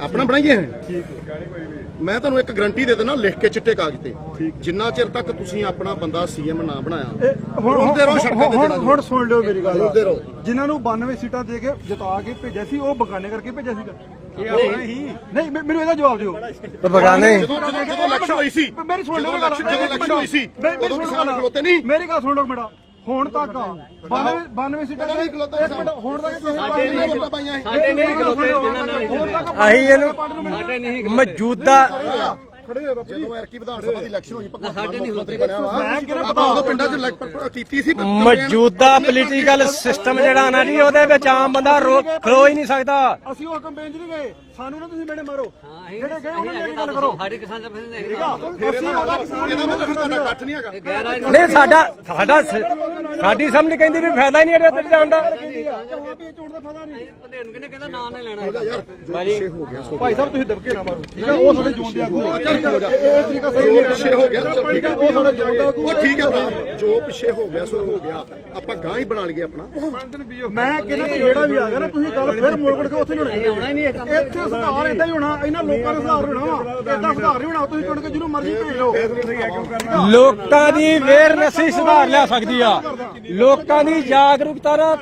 ਆਪਣਾ ਬਣਾਈਏ ਮੈਂ ਤੁਹਾਨੂੰ ਇੱਕ ਗਰੰਟੀ ਦੇ ਦਿੰਦਾ ਲਿਖ ਕੇ ਚਿੱਟੇ ਕਾਗਜ਼ ਤੇ। ਜਿੰਨਾ ਚਿਰ ਤੱਕ ਤੁਸੀਂ ਆਪਣਾ ਬੰਦਾ ਸੀਐਮ ਨਾ ਬਣਾਇਆ ਹੁਣ ਹੁਣ ਸੁਣ ਲਿਓ ਮੇਰੀ ਗੱਲ। ਜਿਨ੍ਹਾਂ ਨੂੰ 92 ਸੀਟਾਂ ਦੇ ਕੇ ਜਿਤਾ ਕੇ ਭੇਜਿਆ ਸੀ ਉਹ ਬਗਾਨੇ ਕਰਕੇ ਭੇਜਿਆ ਸੀਗਾ। ਹੀ ਨਹੀਂ। ਮੈ- ਮੈਨੂੰ ਇਹਦਾ ਜਵਾਬ ਦਿਓ। ਤੇ ਬਗਾਨੇ ਜਦੋਂ ਜਦੋਂ ਜਦੋਂ ਇਲੈਕਸ਼ਨ ਹੋਈ ਸੀ। ਮੇਰੀ ਸੁਣ ਲਓ ਗੱਲ। ਜਦੋਂ ਇਲੈਕਸ਼ਨ ਹੋਈ ਸੀ। ਮੇਰੀ- ਮੇਰੀ ਉਦੋਂ ਸੁਣੋ ਕਿਸਾਨ ਗੱਲ। ਖਲੋਤੇ ਨਹੀਂ। ਮੇਰੀ ਗੱਲ ਸੁਣ ਲਓ ਮੇਰਾ। ਹੁਣ ਤੱਕ 92 92 ਸੀਟਾਂ ਨਹੀਂ ਖਲੋਤੇ ਇੱਕ ਮਿੰਟ ਹੁਣ ਤੱਕ ਸਾਡੇ ਨਹੀਂ ਵੋਟਾਂ ਪਾਈਆਂ ਸੀ। ਸਾਡੇ ਨਹੀਂ ਖਲੋਤੇ ਹੁਣ ਤੱਕ ਅਸੀਂ ਇਹਨੂੰ ਨਹੀਂ ਮੌਜੂਦਾ ਖੜੇ ਹੋ ਜਦੋਂ ਐਰਕੀ ਵਿਧਾਨ ਸਭਾ ਦੀ ਇਲੈਕਸ਼ਨ ਹੋਈ ਭਗਵੰਤ ਸਾਡੇ ਨਹੀਂ ਮੰਤਰੀ ਬਣਿਆ ਵਾ। ਆਪਾਂ ਉਦੋਂ ਪਿੰਡਾਂ 'ਚ elect ਕੀਤੀ ਸੀ ਮੌਜੂਦਾ ਪੋਲੀਟੀਕਲ ਸਿਸਟਮ ਜਿਹੜਾ ਨਾ ਜੀ ਉਹਦੇ ਵਿੱਚ ਆਮ ਬੰਦਾ ਖਲੋ ਹੀ ਨਹੀਂ ਸਕਦਾ। ਅਸੀਂ ਉਹ ਕੰਪੇਨ 'ਚ ਨਹੀਂ ਗਏ। ਸਾਨੂੰ ਨਾ ਤੁਸੀਂ ਮੇਰੇ ਮਾਰੋ। ਜਿਹੜੇ ਗਏ ਉਹਨਾਂ ਦੀ ਅਸੀਂ ਗੱਲ ਕਰੋ। ਸਾਡੇ ਕਿਸਾਨ ਦਾ ਫਿਰ ਨਹੀਂ ਅਸੀਂ ਉਹਦਾ ਕਿਸਾਨ ਇਹਦਾ ਮਤਲਬ ਫਿਰ ਤੁਹਾਡਾ ਇਕੱਠ ਨਹੀਂ ਹੈਗਾ। ਨਹੀਂ ਸਾਡਾ ਸਾਡਾ ਸਾਡੀ ਸਮਝ ਕਹਿੰਦੀ ਵੀ ਫਾਇਦਾ ਹੀ ਨਹੀਂ ਇਹਦੇ ਜਾਣ ਦਾ। ਭੰਦੇਨ ਕਿਨੇ ਕਹਿੰਦਾ ਨਾਂ ਨਹੀਂ ਲੈਣਾ ਭਾਈ ਸਾਹਿਬ ਤੁਸੀਂ ਦਬਕੇ ਨਾ ਮਾਰੋ। ਠੀਕ ਹੈ ਉਹ ਸਾਡੇ ਜੋਨ ਦੇ ਆਗੂ ਆ। ਇਹ ਤਰੀਕਾ ਸਹੀ ਜੋ ਨਹੀਂ ਪਿੱਛੇ ਹੋ ਗਿਆ ਚਲੋ ਠੀਕ ਹੈ ਉਹ ਸਾਡਾ ਜੋੜਾ ਉਹ ਠੀਕ ਹੈ ਭਰਾ ਜੋ ਪਿੱਛੇ ਹੋ ਗਿਆ ਸੋ ਹੋ ਗਿਆ। ਆਪਾਂ ਗਾਂ ਹੀ ਬਣਾ ਲਈਏ ਆਪਣਾ। ਮੈਂ ਕਿਹਨਾਂ ਤੇ ਜਿਹੜਾ ਵੀ ਆ ਗਿਆ ਨਾ ਤੁਸੀਂ ਗੱਲ ਫਿਰ ਮੋੜ ਮੁੜ ਕੇ ਉੱਥੇ ਨਹੀਂ ਹੋਣਾ। ਇੱਥੇ ਸੁਧਾਰ ਇਦਾਂ ਹੀ ਹੋਣਾ। ਇਹਨਾਂ ਲੋਕਾਂ ਦਾ ਸੁਧਾਰ ਹੋਣਾ ਵਾ। ਇਦਾਂ ਸੁਧਾਰ ਨਹੀਂ ਹੋਣਾ। ਤੁਸੀਂ ਚੁਣ ਕੇ ਜਿਹਨੂੰ ਮਰਜ਼ੀ ਭੇਜ ਲਓ ਲੋਕਾਂ ਦੀ ਅਵੇਅਰਨੈਸ ਹੀ ਸੁਧਾਰ ਲਿਆ ਸਕਦੀ ਆ। ਲੋਕਾਂ ਦੀ ਜਾਗਰੂਕਤਾ ਨਾਲ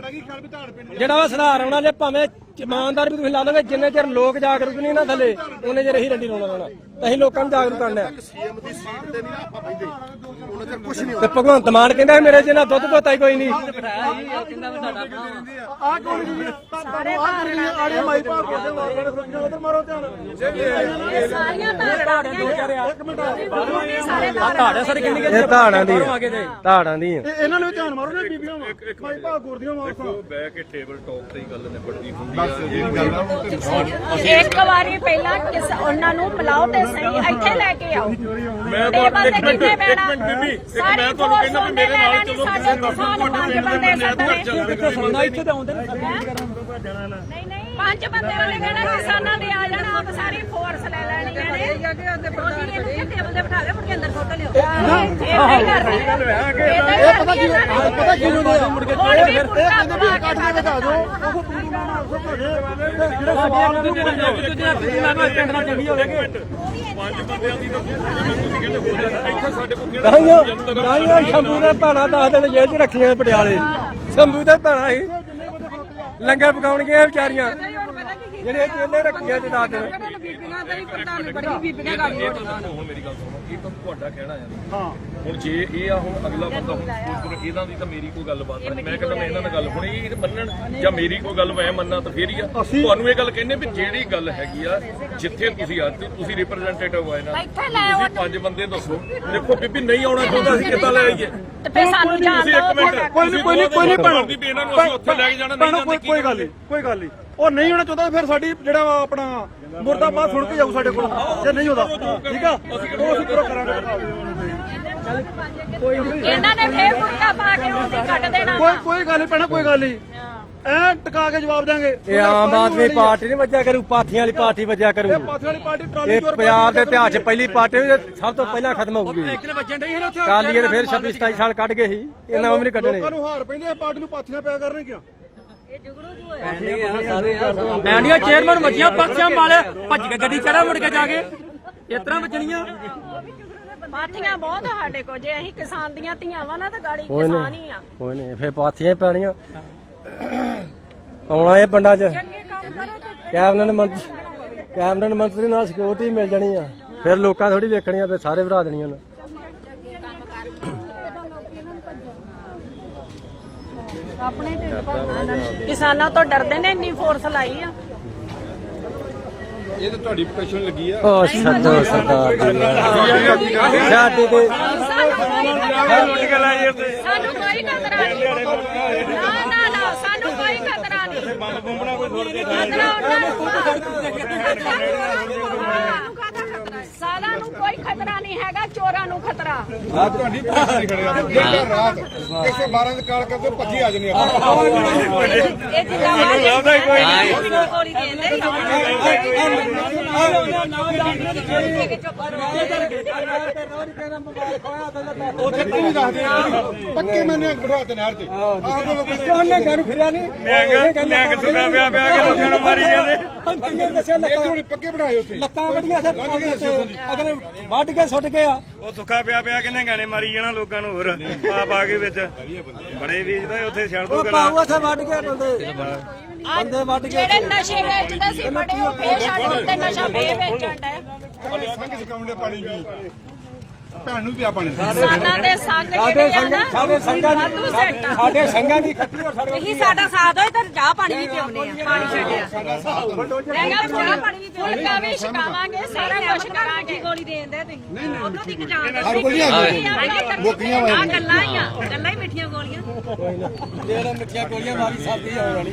ਜਿਹੜਾ ਵਾ ਸੁਧਾਰ ਆਉਣਾ ਜੇ ਭਾਵੇਂ ਇਮਾਨਦਾਰ ਵੀ ਤੁਸੀਂ ਲਾ ਲਓਗੇ ਜਿੰਨੇ ਚਿਰ ਲੋਕ ਜਾਗਰੂਕ ਨਹੀਂ ਨਾ ਥੱਲੇ ਉਹਨੇ ਚਿਰ ਹੀ ਰੰਡੀ ਰੋਣਾ ਰਹਿਣਾ ਤਾਂ ਅਸੀਂ ਲੋਕਾਂ ਨੂੰ ਜਾਗਰੂਕ ਕਰਨਾ ਹੈ। ਸੀਐਮ ਦੀ ਸੀਟ ਤੇ ਨਹੀਂ ਨਾ ਆਪਾਂ ਬੈਠੇ ਉਹਨਾਂ ਤੇ ਕੁਝ ਨਹੀਂ ਤੇ ਭਗਵੰਤ ਮਾਨ ਕਹਿੰਦਾ ਮੇਰੇ ਜਿੰਨਾ ਦੁੱਧ ਪੋਤਾ ਹੀ ਕੋਈ ਨਹੀਂ। ਆ ਕੌਣ ਜੀ ਸਾਰੇ ਆੜੇ ਮਾਈ ਕੇ ਉਧਰ ਮਾਰੋ ਧਿਆਨ ਇਹ ਸਾਰੀਆਂ ਧਾਰਨਾਵਾਂ ਇੱਕ ਮਿੰਟ ਸਾਰੇ ਧਾੜਾ ਸਰ ਕਿੰਨੀ ਇਹ ਧਾੜਾਂ ਦੀ ਧਾੜਾਂ ਦੀ ਇਹ ਇਹਨਾਂ ਨੂੰ ਵੀ ਧਿਆਨ ਮਾਰੋ ਨਾ ਬੀਬੀਆਂ ਮਾਈ ਪਾ ਗੁਰਦੀਆਂ ਮਾਰੋ ਬਹਿ ਕੇ ਟੇਬਲ ਟਾਕ ਤੇ ਹੀ ਗੱਲ ਨਿਬੜਦੀ ਹੁੰਦੀ ਇੱਕ ਵਾਰੀ ਪਹਿਲਾਂ ਕਿਸ ਉਹਨਾਂ ਨੂੰ ਬੁਲਾਓ ਤੇ ਸਹੀ ਇੱਥੇ ਲੈ ਕੇ ਆਓ। ਮੈਂ ਟੇਬਲ ਇੱਕ ਤੇ ਮਿੰਟ ਕਿੰਨੇ ਇੱਕ? ਮਿੰਟ ਬੀਬੀ ਇੱਕ ਮੈਂ ਤੁਹਾਨੂੰ ਕਹਿੰਦਾ ਵੀ ਮੇਰੇ ਨਾਲ ਚਲੋ ਤੁਸੀਂ ਕਿਸਾਨ ਪੰਜ ਬੰਦੇ ਸੱਦਣੇ ਇੱਥੇ ਤਾਂ ਆਉਂਦੇ ਨੇ ਨਹੀਂ ਨਹੀਂ। ਪੰਜ ਬੰਦੇ ਵਾਲੇ ਕਹਿਣਾ ਕਿਸਾਨਾਂ ਦੇ ਆ ਜਾਣਾ ਆਪ ਸਾਰੀ ਫੋਰਸ ਇਹ ਇਹ ਪਤਾ ਕੀ ਪਤਾ ਕੀ ਹੁੰਦੇ ਆ। ਮੁੜ ਕੇ ਇਹ ਕਹਿੰਦੇ ਵੀ ਇਕੱਠ ਕੇ ਦੇ ਬਤਾ ਦਿਓ ਉਹ ਪੂਰੀ ਨਾ ਸਭ ਹੋ ਜੇ ਜਿਹੜੇ ਸਵਾਲ ਨੂੰ ਪਿੰਡ ਨਾਲ ਚੰਗੀ ਹੋਵੇਗੀ ਪੰਜ ਬੰਦਿਆਂ ਦੀ ਤਾਂ ਤੁਸੀਂ ਕਹਿੰਦੇ ਹੋ ਜਾਣਾ ਇੱਥੇ ਸਾਡੇ ਕੋਲ ਕਿਹੜਾ ਰਾਈਆਂ ਸ਼ੰਭੂ ਦੇ ਭਾਣਾ ਦਸ ਦਿਨ ਜੇਲ੍ਹ 'ਚ ਰੱਖੀਆਂ ਪਟਿਆਲੇ। ਸ਼ੰਭੂ ਦੇ ਭਾਣਾ ਸੀ ਲੰਗਰ ਪਕਾਉਣਗੇ ਵਿਚਾਰੀਆਂ। ਜਿਹੜੇ ਜੇਲੇ ਰੱਖੀਆਂ ਤੇ ਦਸ ਦਿਨ। ਬੀਬੀਆਂ ਦਾ ਹੀ ਪ੍ਰਧਾਨ ਬੜੀ ਬੀਬੀਆਂ ਗਾੜੀ ਇਹ ਤਾਂ ਹੁਣ ਮੇਰੀ ਗੱਲ ਸੁਣੋ ਇਹ ਤਾਂ ਤੁਹਾਡਾ ਕਹਿਣਾ ਹੈ ਹਾਂ। ਹੁਣ ਜੇ ਇਹ ਆ ਹੁਣ ਅਗਲਾ ਬੰਦਾ ਹੁਣ ਫਿਰ ਇਹਨਾਂ ਦੀ ਤਾਂ ਮੇਰੀ ਕੋਈ ਗੱਲਬਾਤ ਨਹੀਂ। ਮੈਂ ਕਹਿੰਦਾ ਮੈਂ ਇਹਨਾਂ ਨਾਲ ਗੱਲ ਹੁਣ ਇਹ ਮੰਨਣ ਜਾਂ ਮੇਰੀ ਕੋਈ ਗੱਲ ਮੈਂ ਮੰਨਾਂ ਤਾਂ ਫੇਰ ਹੀ ਆ। ਤੁਹਾਨੂੰ ਇਹ ਗੱਲ ਕਹਿੰਦੇ ਵੀ ਜਿਹੜੀ ਗੱਲ ਹੈਗੀ ਆ ਜਿੱਥੇ ਤੁਸੀਂ ਅੱਜ ਤੁਸੀਂ ਰਿਪਰੈਜ਼ੈਂਟੇਟਿਵ ਹੋਏ ਨਾ। ਤੁਸੀਂ ਪੰਜ ਬੰਦੇ ਦੱਸੋ। ਦੇਖੋ ਬੀਬੀ ਨਹੀਂ ਆਉਣਾ ਚਾਹੁੰਦਾ ਅਸੀਂ ਕਿੱਦਾਂ ਲੈ ਆਈਏ? ਤੇ ਫਿਰ ਸਾਨੂੰ ਜਾਣ ਮਿੰਟ। ਕੋਈ ਨਹੀਂ ਕੋਈ ਨਹੀਂ ਕੋਈ ਨਹੀਂ ਭੈਣੋ। ਵੀ ਇਹਨਾਂ ਨੂੰ ਅਸੀਂ ਉੱਥੇ ਲੈ ਕੇ ਜਾਣਾ ਨਹੀਂ ਜਾਂਦੇ ਕੋਈ ਕੋਈ ਗੱਲ ਨਹੀਂ ਕੋਈ ਗੱਲ ਨਹੀਂ ਉਹ ਨਹੀਂ ਹੋਣਾ ਚਾਹੁੰਦਾ ਫਿਰ ਸਾਡੀ ਜਿਹੜਾ ਵਾ ਆਪਣਾ ਮੁਰਦਾਬਾਦ ਸੁਣ ਕੇ ਜਾਊ ਸਾਡੇ ਕੋਲ। ਜੇ ਨਹੀਂ ਹੁੰਦਾ ਠੀਕ ਆ? ਉਹ ਅਸੀਂ ਪੂਰਾ ਕਰਾਂਗੇ ਇਹਨਾਂ ਨੇ ਫੇਰ ਮੁਰਗਾ ਪਾ ਕੇ ਉਹਦੀ ਕੱਟ ਦੇਣਾ ਕੋਈ ਕੋਈ ਗੱਲ ਨਹੀਂ ਪੈਣਾ ਕੋਈ ਗੱਲ ਨਹੀਂ ਐ ਟਿਕਾ ਕੇ ਜਵਾਬ ਦਾਂਗੇ ਇਹ ਆਮ ਆਦਮੀ ਪਾਰਟੀ ਨਹੀਂ ਵੱਜਿਆ ਕਰੂ ਪਾਥੀਆਂ ਵਾਲੀ ਪਾਰਟੀ ਵੱਜਿਆ ਕਰੂ। ਇਹ ਪਾਥੀ ਵਾਲੀ ਪਾਰਟੀ ਟਰਾਲੀ ਚੋਰ ਪੰਜਾਬ ਦੇ ਇਤਿਹਾਸ 'ਚ ਪਹਿਲੀ ਪਾਰਟੀ ਸਭ ਤੋਂ ਪਹਿਲਾਂ ਖਤਮ ਹੋਊਗੀ। ਕਾਲੀਏ ਦੇ ਫਿਰ 26 27 ਸਾਲ ਕੱਢ ਗਏ ਸੀ ਇਹਨਾਂ ਵੀ ਨਹੀਂ ਕੱਢਣੇ। ਲੋਕਾਂ ਨੂੰ ਹਾਰ ਪੈਂਦੇ ਆ ਪਾਰਟੀ ਨੂੰ ਪਾਥੀਆਂ ਪਿਆ ਕਰਨੇ ਕਿਉਂ? ਪੈਂਦੇ ਆ ਸਾਰੇ ਆ ਮੈਂਡੀਆਂ ਚੇਅਰਮੈਨ ਵੱਜੀਆਂ ਪਰਚੀਆਂ ਮਾਲੇ ਭੱਜ ਕੇ ਗੱਡੀ ਚੜਾ ਮੁੜ ਕੇ ਜਾ ਕੇ। ਇਸ ਤਰ੍ਹਾਂ ਵੱਜਣੀਆਂ। ਪਾਥੀਆਂ ਬਹੁਤ ਆ ਸਾਡੇ ਕੋਲ। ਜੇ ਅਸੀਂ ਕਿਸਾਨ ਦੀਆਂ ਧੀਆਂ ਵਾ ਨਾ ਤਾਂ ਗਾੜੀ ਕਿਸਾਨ ਹੀ ਆ। ਕੋਈ ਨਹੀਂ ਫਿਰ ਪਾਥੀਆਂ ਹੀ ਪੈਣੀਆਂ। ਆਉਣਾ ਇਹ ਪਿੰਡਾਂ 'ਚ। ਚੰਗੇ ਕੰਮ ਕਰੋ ਤੇ ਕੈਬਨਿਟ ਮੰਤਰੀ ਕੈਬਨਿਟ ਮੰਤਰੀ ਨਾਲ ਸਿਕਿਉਰਿਟੀ ਮਿਲ ਜਾਣੀ ਆ। ਫਿਰ ਲੋਕਾਂ ਥੋੜੀ ਵੇਖਣੀਆਂ ਤੇ ਸਾਰੇ ਭਰਾ ਦੇਣੀਆਂ ਨੇ ਆਪਣੇ ਭਰਨਾ ਕਿਸਾਨਾਂ ਤੋਂ ਡਰਦੇ ਨੇ ਇੰਨੀ ਫੋਰਸ ਲਾਈ ਆ। ਇਹ ਤਾਂ ਤੁਹਾਡੀ ਪ੍ਰੋਫੈਸ਼ਨ ਲੱਗੀ ਆ ਓ ਸੱਦੋ ਸਰਦਾਰ ਜੀ ਸਾਡੇ ਤੇ ਸਾਨੂੰ ਕੋਈ ਖਤਰਾ ਨਹੀਂ ਨਾ ਨਾ ਨਾ ਸਾਨੂੰ ਕੋਈ ਖਤਰਾ ਨਹੀਂ ਬੰਬ ਬੰਬਣਾ ਕੋਈ ਖਤਰਾ ਉਹਨਾਂ ਨੂੰ ਆ। ਸਾਲਾਂ ਨੂੰ ਕੋਈ ਖਤਰਾ ਨਹੀਂ ਹੈਗਾ ਚੋਰਾਂ ਨੂੰ ਖਤਰਾ ਇਹ ਜਿੱਦਾਂ ਲੱਗਦਾ ਕੋਈ ਗੋਲੀ ਦੇ ਦੇ ਪੱਕੇ ਮੈਨੇ ਬਿਠਾ ਤੇ ਨਹਿਰ ਤੇ। ਉਹਨੇ ਗਾੜੀ ਫਿਰਿਆ ਨਹੀਂ ਮੈਂ ਕਿਹਾ ਮੈਂ ਕਿੱਥੇ ਪਿਆ ਪਿਆ ਪਿਆ ਕੇ ਲੋਕਾਂ ਨੂੰ ਮਾਰੀ ਜਾਂਦੇ। ਦੱਸਿਆ ਲੱਤਾਂ ਪੱਕੇ ਬਿਠਾਏ ਉੱਥੇ। ਲੱਤਾਂ ਵੱਡੀਆਂ ਸੇ ਅਗਲੇ ਵੱਢ ਕੇ ਸੁੱਟ ਕੇ ਆ। ਉਹ ਸੁੱਕਾ ਪਿਆ ਪਿਆ ਕਿੰਨੇ ਗਾਣੇ ਮਾਰੀ ਜਾਣਾ ਲੋਕਾਂ ਨੂੰ ਹੋਰ ਪਾ ਪਾ ਕੇ ਵਿੱਚ। ਬੜੇ ਵੇਚਦਾ ਉੱਥੇ ਛੱਡ ਦੋ ਉਹ ਗੱਲਾਂ। ਪਾਉਆ ਸੇ ਵੱਢ ਕੇ ਬੰਦੇ। ਬੰਦੇ ਵੱਢ ਕੇ ਜਿਹੜੇ ਨਸ਼ੇ ਵੇਚਦੇ ਸੀ ਬੜੇ ਉਹ ਫੇਰ ਸਾਡੇ ਉੱਤੇ ਨਸ਼ਾ ਫੇਰ ਵੇਚਣ ਡੈ ਸੰਗ ਸਿਕਾਉਂਦੇ ਪਾਣੀ ਵੀ ਭੈਣ ਨੂੰ ਪਿਆ ਪਾਣੀ ਕਿਸਾਨਾਂ ਦੇ ਸੰਗ ਸਾਡੇ ਜਿਹੜੇ ਆ ਸੰਗਾਂ ਨਾ ਸਾਡੇ ਸੰਗਾਂ ਵਾਧੂ ਦੀ ਸੈੱਟ ਆ। ਸਾਡੇ ਸੰਗਾਂ ਦੀ ਖੱਤੀ ਔਰ ਸਾਡੇ ਇਹੀ ਸਾਡਾ ਸਾਥ ਹੋਏ ਤਾਂ ਜਾ ਪਾਣੀ ਵੀ ਪਿਆਉਂਦੇ ਆ ਪਾਣੀ ਛੱਡਿਆ ਮੈਂ ਕਿਹਾ ਥੋੜਾ ਪਾਣੀ ਵੀ ਫੁਲਕਾ ਵੀ ਛਕਾਵਾਂਗੇ ਸਾਰਾ ਕੁਝ ਕਰਾਂਗੇ ਗੋਲੀ ਦੇਣ ਦੇ ਤੁਸੀਂ ਦੀ ਜਾਣ ਆ ਗੱਲਾਂ ਹੀ ਆ ਗੱਲਾਂ ਹੀ ਮਿੱਠੀਆਂ ਗੋਲੀਆਂ ਜਿਹੜਾ ਮਿੱਠੀਆਂ ਗੋਲੀਆਂ ਮਾਰੀ ਸਾਡੀ ਆਉਣ ਵਾਲੀ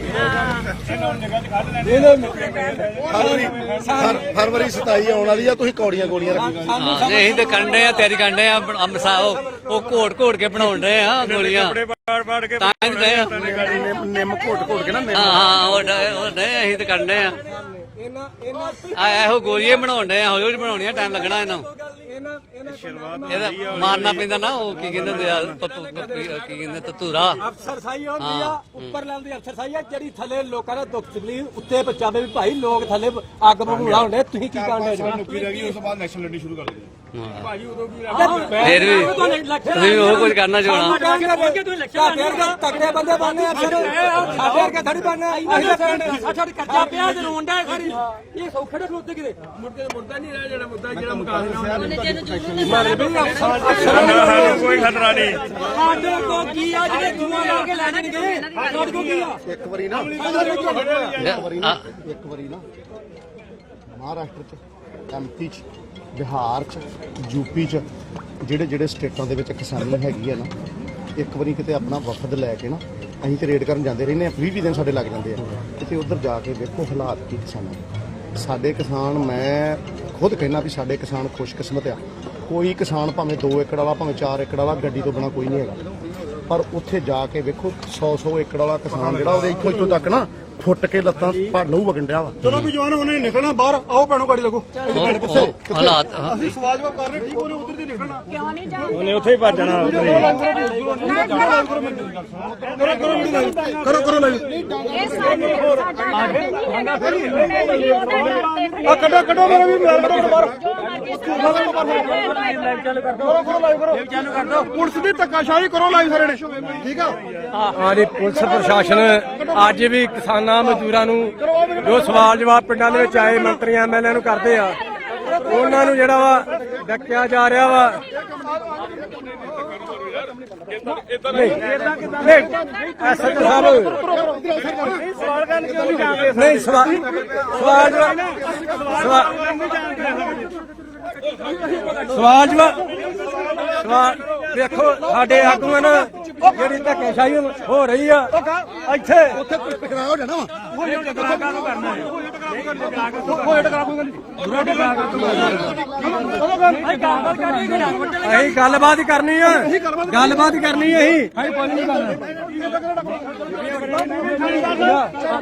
ਫਰਵਰੀ ਫਰ- ਫਰਵਰੀ 27 ਆਉਣ ਵਾਲੀ ਆ ਤੁਸੀਂ ਕੌੜੀਆਂ ਗੋਲੀਆਂ ਰੱਖੀ ਹਾਂ ਨਹੀਂ ਅਸੀਂ ਤੇ ਕੰਡੇ ਆ ਤਿਆਰੀ ਕੰਡੇ ਆ ਅੰਮਸਾ ਉਹ ਉਹ ਘੋੜ ਘੋੜ ਕੇ ਬਣਾਉਣ ਰਹੇ ਆ ਗੋਲੀਆਂ। ਕੱਪੜੇ ਪਾੜ ਪਾੜ ਕੇ ਤਾਂ ਹੀ ਨਿੰਮ ਨਿੰਮ ਘੋਟ ਘੋਟ ਕੇ ਨਾ ਹਾਂ ਹਾਂ ਉਹ ਡ- ਉਹ ਨਹੀਂ ਅਸੀਂ ਤੇ ਕੰਡੇ ਆ। ਆ ਇਹੋ ਗੋਲੀਆਂ ਬਣਾਉਣ ਰਹੇ ਆ ਹੌਲੀ ਹੌਲੀ ਬਣਾਉਣੀਆਂ ਟਾਈਮ ਲੱਗਣਾ ਇਹਨਾਂ। ਨੂੰ ਇਹਦਾ ਮਾਰਨਾ ਪੈਂਦਾ ਨਾ ਉਹ ਕੀ ਕਹਿੰਦੇ ਹੁੰਦੇ ਆ ਕੀ ਕਹਿੰਦੇ ਤਤੂਰਾ ਅਫਸਰ ਸਾਈ ਹੁੰਦੀ ਆ ਉੱਪਰ ਲੈਵਲ ਦੀ ਅਫਸਰ ਸਾਈ ਆ ਜਿਹੜੀ ਥੱਲੇ ਲੋਕਾਂ ਦਾ ਦੁੱਖ ਤਕਲੀਫ ਉੱਤੇ ਪਹੁੰਚਾਵੇ ਵੀ ਭਾਈ ਲੋਕ ਥੱਲੇ ਅੱਗ ਬਬੂਲਾ ਹੁੰਦੇ ਤੁਸੀਂ ਕੀ ਕਰਨ ਦੇ ਮੁੱਕੀ ਰਹਿ ਗਈ ਉਸ ਤੋਂ ਬਾਅਦ ਇਲੈਕਸ਼ਨ ਲੜਨੀ ਸ਼ੁਰੂ ਕਰ ਦਿੱਤੀ। ਫੇਰ ਵੀ ਤੁਸੀਂ ਉਹ ਕੁਝ ਕਰਨਾ ਚਾਹਣਾ ਤਗੜੇ ਬੰਦੇ ਬਣਨੇ ਅਫਸਰ ਸਾਡੇ ਵਰਗੇ ਥੜੀ ਬਣਨੇ? ਅਸੀਂ ਤਾਂ ਸਾਡੇ ਕੱਚਾ ਪਿਆ ਤੇ ਰੋਂਡਾ ਖੜੀ ਇਹ ਸੌਖੇ ਦੇ ਖਲੋਤੇ ਕਿਤੇ। ਮੁਰਦੇ ਮੁਰਦਾ ਨਹੀਂ ਰਹਿ ਜਿਹੜਾ ਮੁੱਦਾ ਜਿਹੜਾ ਸਾਨੂੰ ਕੋਈ ਖਤਰਾ ਨਹੀਂ। ਸਾਡੇ ਕੋ ਕੀ ਆ ਜਿਹੜੇ ਜੂਆ ਲਾ ਕੇ ਲੈ ਜਾਣਗੇ ਸਾਡੇ ਕੋ ਕੀ ਆ? ਇੱਕ ਵਾਰੀ ਨਾ। ਇੱਕ ਵਾਰੀ ਨਾ। ਇੱਕ ਵਾਰੀ ਨਾ। ਮਹਾਰਾਸ਼ਟਰ ਚ ਐਮਪੀ ਚ। ਬਿਹਾਰ ਚ ਯੂਪੀ ਚ, ਜਿਹੜੇ ਜਿਹੜੇ ਸਟੇਟਾਂ ਦੇ ਵਿੱਚ ਕਿਸਾਨੀ ਹੈਗੀ ਆ ਨਾ, ਇੱਕ ਵਾਰੀ ਕਿਤੇ ਆਪਣਾ ਵਫਦ ਲੈ ਕੇ ਨਾ, ਅਸੀਂ ਤੇ ਰੇਡ ਕਰਨ ਜਾਂਦੇ ਰਹਿੰਦੇ ਆ 20 20 ਦਿਨ ਸਾਡੇ ਲੱਗ ਜਾਂਦੇ ਆ। ਕਿਤੇ ਉੱਧਰ ਜਾ ਕੇ ਵੇਖੋ ਹਾਲਾਤ ਕੀ ਕਿਸਾਨਾਂ ਦੇ। ਸਾਡੇ ਕਿਸਾਨ, ਮੈਂ ਖੁਦ ਕਹਿਣਾ ਵੀ ਸਾਡੇ ਕਿਸਾਨ ਖੁਸ਼ਕਿਸਮਤ ਆ। ਕੋਈ ਕਿਸਾਨ ਭਾਵੇਂ 2 ਏਕੜ ਵਾਲਾ, ਭਾਵੇਂ 4 ਏਕੜ ਵਾਲਾ, ਗੱਡੀ ਤੋਂ ਬਿਨਾ ਕੋਈ ਨਹੀਂ ਹੈਗਾ। ਪਰ ਉੱਥੇ ਜਾ ਕੇ ਵੇਖੋ 100 100 ਏਕੜ ਵਾਲਾ ਕਿਸਾਨ ਜਿਹੜਾ ਉਹਦੇ ਇੱਥੋਂ ਇੱਥੋਂ ਤੱਕ ਨਾ ਫੁੱਟ ਕੇ ਲੱਤਾਂ ਭਰ ਲਊ ਵਗਣ ਡਿਆ ਵਾ। ਚਲੋ ਵੀ ਜਵਾਨ ਉਹਨੇ ਨਿਕਲਣਾ ਬਾਹਰ। ਆਓ ਭੈਣੋ ਗਾੜੀ ਲੱਗੋ। ਹਾਲਾਤ। ਅਸੀਂ ਸਵਾਲ ਜਵਾਬ ਕਰ ਰਹੇ ਠੀਕ ਉਹਨੇ ਉਧਰ ਦੀ ਨਿਕਲਣਾ। ਕਿਉਂ ਨਹੀਂ ਜਾਂਦੇ ਉਹਨੇ ਉੱਥੇ ਹੀ ਭੱਜਣਾ ਕਰੋ ਕਰੋ ਲੈ ਇਹ ਸਾਡੇ ਸਾਡਾ ਨਹੀਂ ਹੈਗਾ। ਆ ਕੱਢੋ ਕੱਢੋ ਮੇਰੇ ਵੀ ਮੈਂ ਕੱਢੋ ਬਾਹਰ ਜੋ ਪੁਲਿਸ ਦੀ ਧੱਕਾਸ਼ਾਹੀ ਕਰੋ ਲਾਈਵ ਸਾਰੇ ਨੇ ਠੀਕ ਆ? ਆਜੀ ਪੁਲਿਸ ਪ੍ਰਸ਼ਾਸਨ ਅੱਜ ਵੀ ਕਿਸਾਨਾਂ ਮਜ਼ਦੂਰਾਂ ਨੂੰ ਜੋ ਸਵਾਲ ਜਵਾਬ ਪਿੰਡਾਂ ਦੇ ਵਿੱਚ ਆਏ ਮੰਤਰੀਆਂ ਐਮਐਲਏ ਨੂੰ ਕਰਦੇ ਆ, ਉਹਨਾਂ ਨੂੰ ਜਿਹੜਾ ਵਾ ਡੱਕਿਆ ਜਾ ਰਿਹਾ ਵਾ। ਨਹੀਂ ਸਵਾਲ ਸਵਾਲ ਜਵਾਬ ਸਵਾਲ ਸਵਾਲ ਜਵਾਬ। ਸਵਾਲ। ਵੇਖੋ ਸਾਡੇ ਆਗੂਆਂ ਨਾਲ ਜਿਹੜੀ ਧੱਕੇਸ਼ਾਹੀ ਹੋ ਰਹੀ ਆ ਇੱਥੇ ਉੱਥੇ ਟਕਰਾਅ ਹੋ ਜਾਣਾ ਵਾ। ਅਸੀਂ ਗੱਲਬਾਤ ਕਰਨੀ ਆ ਗੱਲਬਾਤ ਕਰਨੀ ਆ ਅਸੀਂ। ਕਰਨਾ।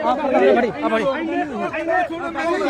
ਆ ਫੜੀ ਆ ਫੜੀ।